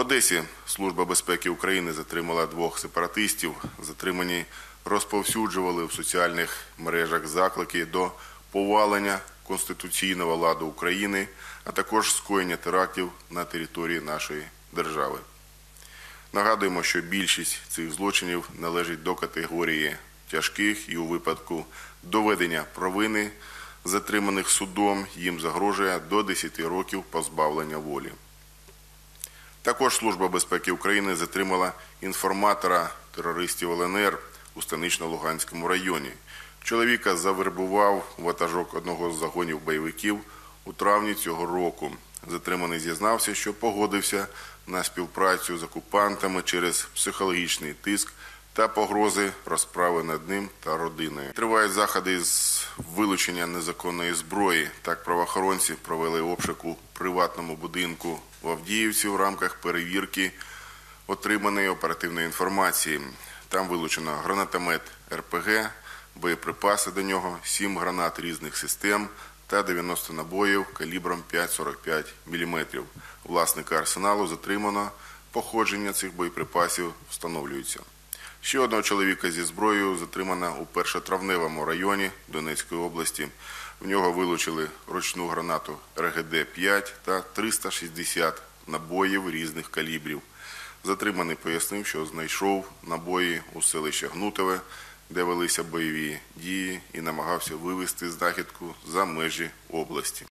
Одесі Служба безпеки України затримала двох сепаратистів. Затримані розповсюджували в соціальних мережах заклики до повалення конституційного ладу України, а також скоєння терактів на території нашої держави. Нагадуємо, що більшість цих злочинів належить до категорії тяжких і у випадку доведення провини затриманих судом їм загрожує до 10 років позбавлення волі. Також Служба безпеки України затримала інформатора терористів ЛНР у Станично-Луганському районі. Чоловіка завербував ватажок одного з загонів бойовиків у травні цього року. Затриманий зізнався, що погодився на співпрацю з окупантами через психологічний тиск та погрози розправи над ним та родиною. Тривають заходи з вилучення незаконної зброї. Так правоохоронці провели обшук у приватному будинку в Авдіївці в рамках перевірки отриманої оперативної інформації. Там вилучено гранатомет РПГ, боєприпаси до нього, 7 гранат різних систем та 90 набоїв калібром 5,45 мм. Власника арсеналу затримано. Походження цих боєприпасів встановлюється. Ще одного чоловіка зі зброєю затримано у першотравневому районі Донецької області. В нього вилучили ручну гранату РГД-5 та 360 набоїв різних калібрів. Затриманий пояснив, що знайшов набої у селище Гнутове, де велися бойові дії, і намагався вивезти знахідку за межі області.